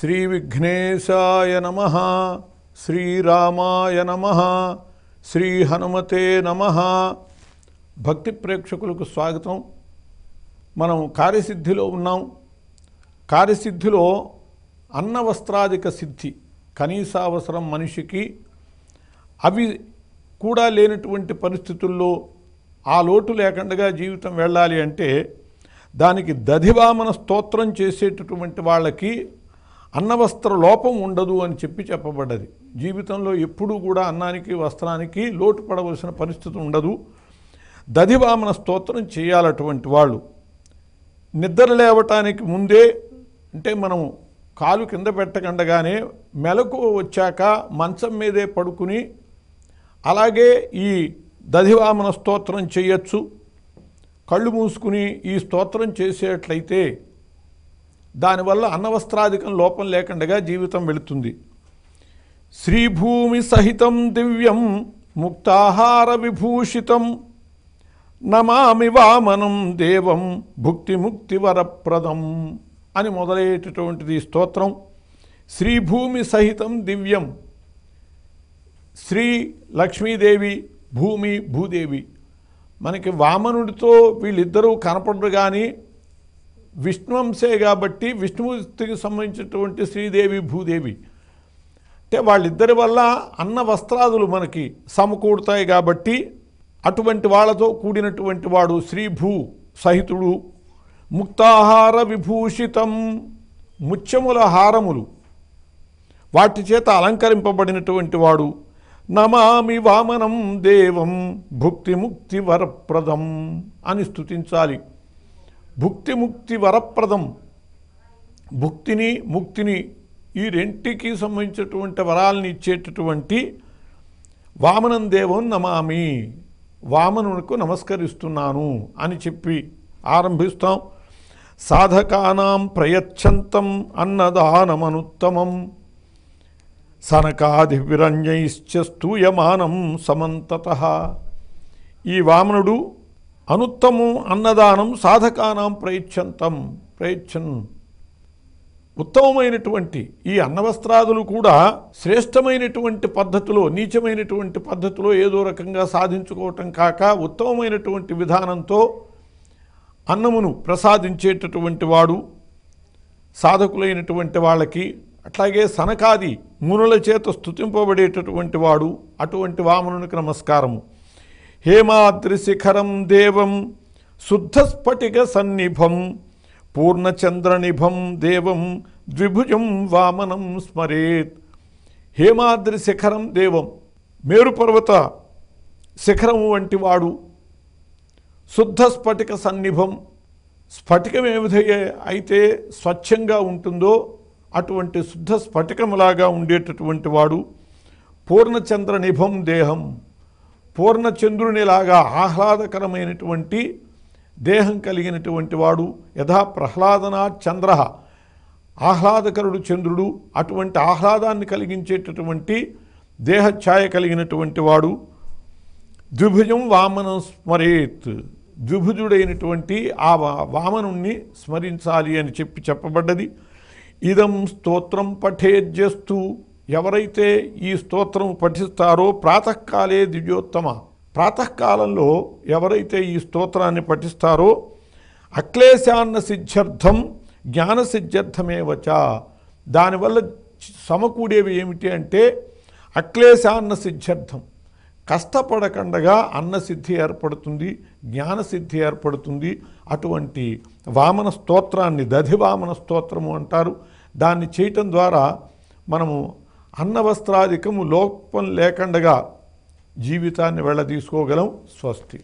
శ్రీ విఘ్నేశాయ నమ శ్రీరామాయ నమ శ్రీ హనుమతే నమ. భక్తి ప్రేక్షకులకు స్వాగతం. మనం కార్యసిద్ధిలో ఉన్నాం. కార్యసిద్ధిలో అన్నవస్త్రాధిక సిద్ధి కనీసావసరం మనిషికి. అవి కూడా లేనటువంటి పరిస్థితుల్లో ఆ లోటు లేకుండా జీవితం వెళ్ళాలి అంటే దానికి దధివామన స్తోత్రం చేసేటటువంటి వాళ్ళకి అన్నవస్త్ర లోపం ఉండదు అని చెప్పి చెప్పబడ్డది. జీవితంలో ఎప్పుడూ కూడా అన్నానికి వస్త్రానికి లోటు పడవలసిన పరిస్థితి ఉండదు. దధివామన స్తోత్రం చేయాలటువంటి వాళ్ళు. నిద్ర లేవటానికి ముందే అంటే మనం కాలు కింద పెట్టకుండగానే మెలకు వచ్చాక మంచం మీదే పడుకుని అలాగే ఈ దధివామన స్తోత్రం చేయొచ్చు. కళ్ళు మూసుకుని ఈ స్తోత్రం చేసేట్లయితే దానివల్ల అన్నవస్త్రాధికం లోపం లేకుండా జీవితం వెళుతుంది. శ్రీభూమి సహితం దివ్యం ముక్తాహార విభూషితం. నమామి వామనం దేవం భుక్తి ముక్తి వరప్రదం అని మొదలయ్యేటటువంటిది స్తోత్రం. శ్రీభూమి సహితం దివ్యం. శ్రీ లక్ష్మీదేవి భూమి భూదేవి. మనకి వామనుడితో వీళ్ళిద్దరూ కనపడరు కానీ విష్ణువంశే కాబట్టి విష్ణుమూర్తికి సంబంధించినటువంటి శ్రీదేవి భూదేవి. అంటే వాళ్ళిద్దరి వల్ల అన్న వస్త్రాదులు మనకి సమకూడతాయి కాబట్టి అటువంటి వాళ్ళతో కూడినటువంటి వాడు శ్రీభూ సహితుడు. ముక్తాహార విభూషితం ముత్యముల హారములు. వాటి చేత అలంకరింపబడినటువంటి వాడు నమామి వామనం దేవం భుక్తి ముక్తి వరప్రదం అని స్థుతించాలి భుక్తి ముక్తి వరప్రదం. భుక్తిని ముక్తిని ఈ రెంటికి సంబంధించినటువంటి వరాలని ఇచ్చేటటువంటి వామనం దేవం నమామి. వామనునకు నమస్కరిస్తున్నాను అని చెప్పి ఆరంభిస్తాం. సాధకానాం ప్రయచ్ఛంతం అన్నదానమనుత్తమం. సనకాదివిరంజైశ్చ స్తూయమానం సమంతత. ఈ వామనుడు అనుత్తమం అన్నదానం సాధకానాం ప్రయచ్ఛంతం ప్రయచ్ఛన్ ఉత్తమమైనటువంటి ఈ అన్నవస్త్రాదులు కూడా శ్రేష్టమైనటువంటి పద్ధతిలో నీచమైనటువంటి పద్ధతిలో ఏదో రకంగా సాధించుకోవటం కాక ఉత్తమమైనటువంటి విధానంతో అన్నమును ప్రసాదించేటటువంటి వాడు సాధకులైనటువంటి వాళ్ళకి అట్లాగే సనకాది మునుల చేత స్థుతింపబడేటటువంటి వాడు అటువంటి వామనునికి నమస్కారము. హేమాద్రి శిఖరం దేవం శుద్ధ స్ఫటిక సన్నిభం పూర్ణచంద్రనిభం దేవం ద్విభుజం వామనం స్మరేత్. హేమాద్రి శిఖరం దేవం మేరుపర్వత శిఖరం వంటి వాడు. శుద్ధ స్ఫటిక సన్నిభం స్ఫటికం ఏ విధంగా అయితే స్వచ్ఛంగా ఉంటుందో అటువంటి శుద్ధ స్ఫటికములాగా ఉండేటటువంటి వాడు. పూర్ణచంద్ర నిభం దేహం. పూర్ణచంద్రునిలాగా ఆహ్లాదకరమైనటువంటి దేహం కలిగినటువంటి వాడు యథా ప్రహ్లాదనా చంద్ర. ఆహ్లాదకరుడు చంద్రుడు అటువంటి ఆహ్లాదాన్ని కలిగించేటటువంటి దేహఛాయ కలిగినటువంటి వాడు. ద్విభుజం వామనం స్మరేత్. ద్విభుజుడైనటువంటి ఆ వామనుణ్ణి స్మరించాలి అని చెప్పి చెప్పబడ్డది. ఇదం స్తోత్రం పఠేజ్యస్తు ఎవరైతే ఈ స్తోత్రం పఠిస్తారో ప్రాతకాలే దివ్యోత్తమ. ప్రాతకాలంలో ఎవరైతే ఈ స్తోత్రాన్ని పఠిస్తారో అక్లేశాన్న సిద్ధ్యర్థం జ్ఞాన సిద్ధ్యర్థమేవచ దానివల్ల సమకూడేవి ఏమిటి అంటే అక్లేశాన్న సిద్ధ్యర్థం. కష్టపడకుండగా అన్నసిద్ధి ఏర్పడుతుంది జ్ఞానసిద్ధి ఏర్పడుతుంది. అటువంటి వామన స్తోత్రాన్ని దధివామన స్తోత్రము అంటారు. దాన్ని చేయటం ద్వారా మనము అన్నవస్త్రాధికము లోపం లేకుండగా జీవితాన్ని వెళ్ళదీసుకోగలం స్వస్తి.